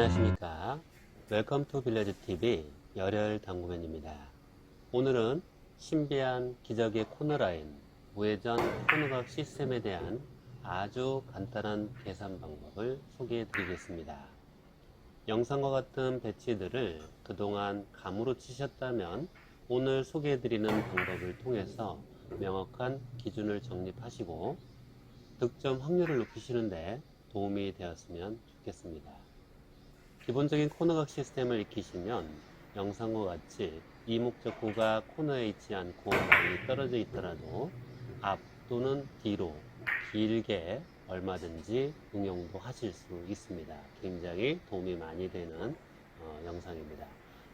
안녕하십니까. 웰컴 투 빌레즈 TV 열혈 당구맨입니다. 오늘은 신비한 기적의 코너라인 우회전 코너각 시스템에 대한 아주 간단한 계산 방법을 소개해 드리겠습니다. 영상과 같은 배치들을 그동안 감으로 치셨다면 오늘 소개해 드리는 방법을 통해서 명확한 기준을 정립하시고 득점 확률을 높이시는데 도움이 되었으면 좋겠습니다. 기본적인 코너각 시스템을 익히시면 영상과 같이 이목적 구가 코너에 있지 않고 많이 떨어져 있더라도 앞 또는 뒤로 길게 얼마든지 응용도 하실 수 있습니다. 굉장히 도움이 많이 되는 어, 영상입니다.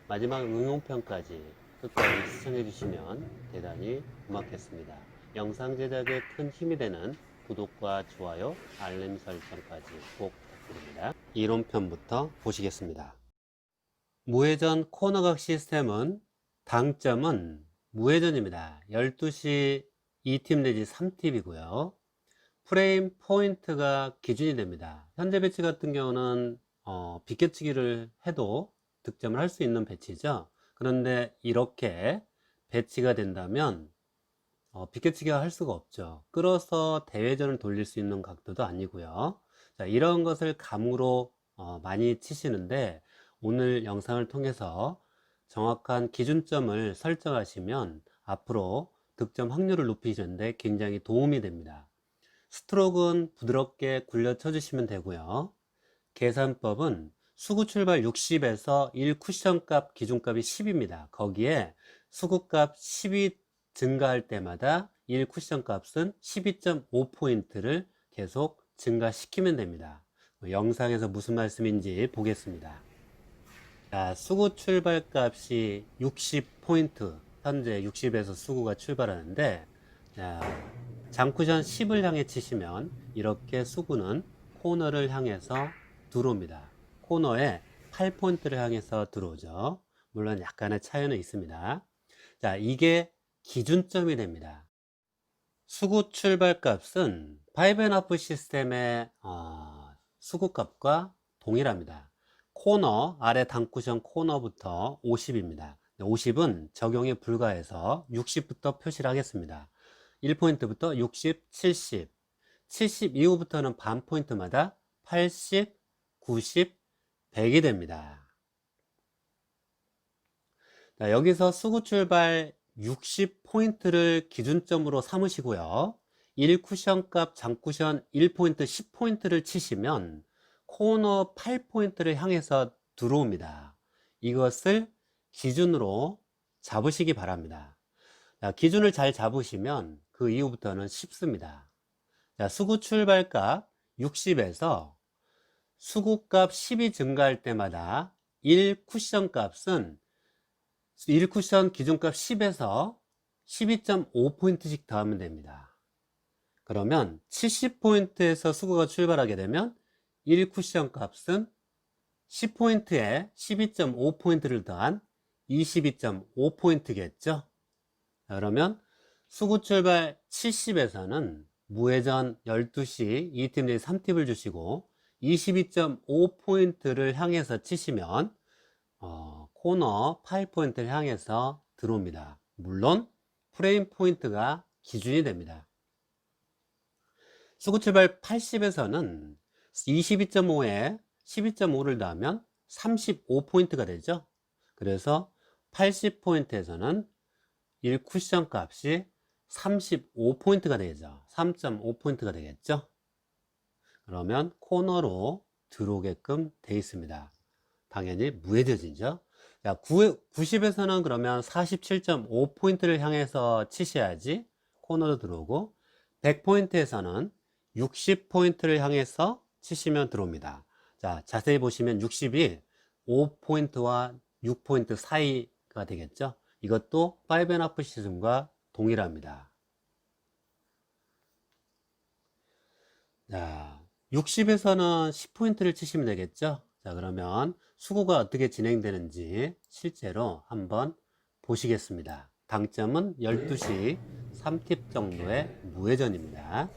마지막 응용편까지 끝까지 시청해 주시면 대단히 고맙겠습니다. 영상 제작에 큰 힘이 되는 구독과 좋아요, 알림 설정까지 꼭 부탁드립니다. 이론편부터 보시겠습니다. 무회전 코너각 시스템은 당점은 무회전입니다. 12시 2팁 내지 3팁이고요. 프레임 포인트가 기준이 됩니다. 현재 배치 같은 경우는 어, 비껴치기를 해도 득점을 할 수 있는 배치죠. 그런데 이렇게 배치가 된다면 어, 비껴치기가 할 수가 없죠. 끌어서 대회전을 돌릴 수 있는 각도도 아니고요. 자, 이런 것을 감으로 어, 많이 치시는데 오늘 영상을 통해서 정확한 기준점을 설정하시면 앞으로 득점 확률을 높이시는데 굉장히 도움이 됩니다. 스트로크는 부드럽게 굴려 쳐주시면 되고요. 계산법은 수구 출발 60에서 1 쿠션 값 기준값이 10입니다. 거기에 수구 값 10이 증가할 때마다 1 쿠션 값은 12.5포인트를 계속 증가시키면 됩니다. 뭐 영상에서 무슨 말씀인지 보겠습니다. 자, 수구 출발 값이 60포인트, 현재 60에서 수구가 출발하는데, 자, 장쿠션 10을 향해 치시면 이렇게 수구는 코너를 향해서 들어옵니다. 코너에 8포인트를 향해서 들어오죠. 물론 약간의 차이는 있습니다. 자, 이게 기준점이 됩니다. 수구 출발 값은 5&하프 시스템의 어, 수구 값과 동일합니다. 코너, 아래 단쿠션 코너부터 50입니다. 50은 적용이 불가해서 60부터 표시를 하겠습니다. 1포인트부터 60, 70, 70 이후부터는 반 포인트마다 80, 90, 100이 됩니다. 자, 여기서 수구 출발 60포인트를 기준점으로 삼으시고요. 1쿠션 값 장쿠션 1포인트 10포인트를 치시면 코너 8포인트를 향해서 들어옵니다. 이것을 기준으로 잡으시기 바랍니다. 자, 기준을 잘 잡으시면 그 이후부터는 쉽습니다. 자, 수구 출발값 60에서 수구값 10이 증가할 때마다 1쿠션 값은 1쿠션 기준값 10에서 12.5포인트씩 더하면 됩니다. 그러면 70포인트에서 수구가 출발하게 되면 1쿠션 값은 10포인트에 12.5포인트를 더한 22.5포인트겠죠? 그러면 수구 출발 70에서는 무회전 12시 2팁 내지 3팁을 주시고 22.5포인트를 향해서 치시면 어, 코너 8포인트를 향해서 들어옵니다. 물론 프레임 포인트가 기준이 됩니다. 수구 출발 80에서는 22.5에 12.5를 더하면 35포인트가 되죠. 그래서 80포인트에서는 1 쿠션 값이 35포인트가 되죠. 3.5포인트가 되겠죠. 그러면 코너로 들어오게끔 되어 있습니다. 당연히 무회전이죠. 자, 90에서는 그러면 47.5포인트를 향해서 치셔야지 코너로 들어오고 100포인트에서는 60포인트를 향해서 치시면 들어옵니다. 자, 자세히 보시면 60이 5포인트와 6포인트 사이가 되겠죠. 이것도 5&하프 시즌과 동일합니다. 자, 60에서는 10포인트를 치시면 되겠죠. 자, 그러면 수고가 어떻게 진행되는지 실제로 한번 보시겠습니다. 당점은 12시 3팁 정도의 무회전입니다.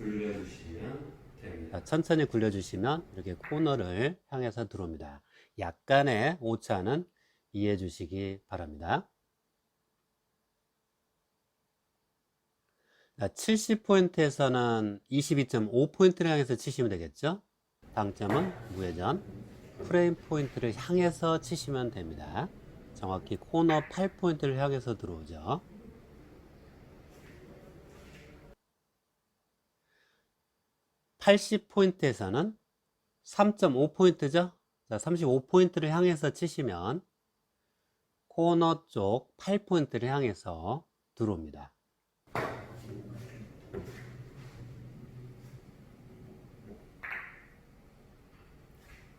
자, 천천히 굴려주시면 이렇게 코너를 향해서 들어옵니다. 약간의 오차는 이해해 주시기 바랍니다. 70포인트에서는 22.5포인트를 향해서 치시면 되겠죠? 당점은 무회전, 프레임 포인트를 향해서 치시면 됩니다. 정확히 코너 8포인트를 향해서 들어오죠. (80포인트에서는) (3.5포인트죠) 자, 35포인트를 향해서 치시면 코너 쪽 8포인트를 향해서 들어옵니다.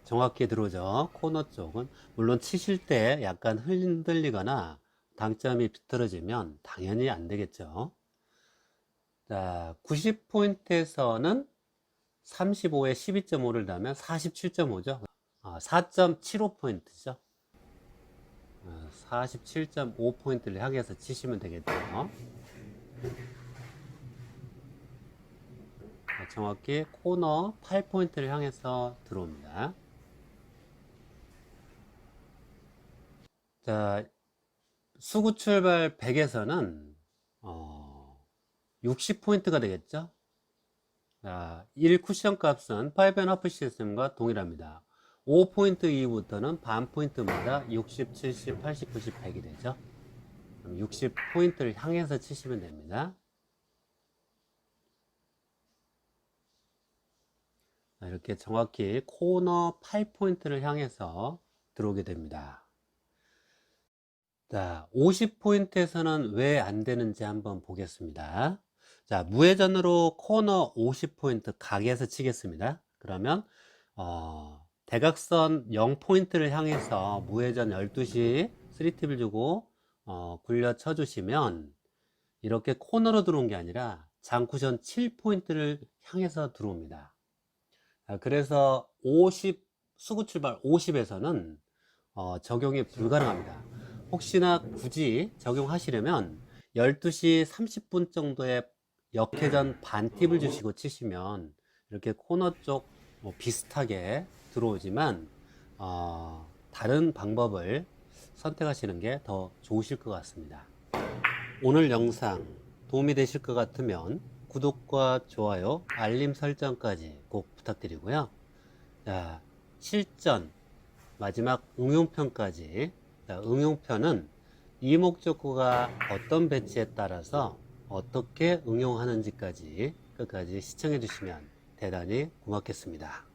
정확히 들어오죠. 코너 쪽은 물론 치실 때 약간 흔들리거나 당점이 비틀어지면 당연히 안 되겠죠. 자, 90포인트에서는 35에 12.5를 넣으면 47.5죠. 아, 4.75포인트죠. 47.5포인트를 향해서 치시면 되겠죠. 자, 정확히 코너 8포인트를 향해서 들어옵니다. 자, 수구 출발 100에서는 어, 60포인트가 되겠죠. 자, 1 쿠션 값은 5&하프 시스템과 동일합니다. 5포인트 이후부터는 반 포인트마다 60, 70, 80, 90, 100이 되죠. 60포인트를 향해서 치시면 됩니다. 자, 이렇게 정확히 코너 8포인트를 향해서 들어오게 됩니다. 자, 50포인트에서는 왜 안 되는지 한번 보겠습니다. 자, 무회전으로 코너 50포인트 각에서 치겠습니다. 그러면, 어, 대각선 0포인트를 향해서 무회전 12시 3팁을 주고, 어, 굴려 쳐주시면, 이렇게 코너로 들어온 게 아니라 장쿠션 7포인트를 향해서 들어옵니다. 자, 그래서 50, 수구 출발 50에서는, 어, 적용이 불가능합니다. 혹시나 굳이 적용하시려면 12시 30분 정도의 역회전 반팁을 주시고 치시면 이렇게 코너 쪽 뭐 비슷하게 들어오지만 어, 다른 방법을 선택하시는 게 더 좋으실 것 같습니다. 오늘 영상 도움이 되실 것 같으면 구독과 좋아요, 알림 설정까지 꼭 부탁드리고요. 자, 실전 마지막 응용편까지 자, 응용편은 이 목적구가 어떤 배치에 따라서 어떻게 응용하는지까지 끝까지 시청해 주시면 대단히 고맙겠습니다.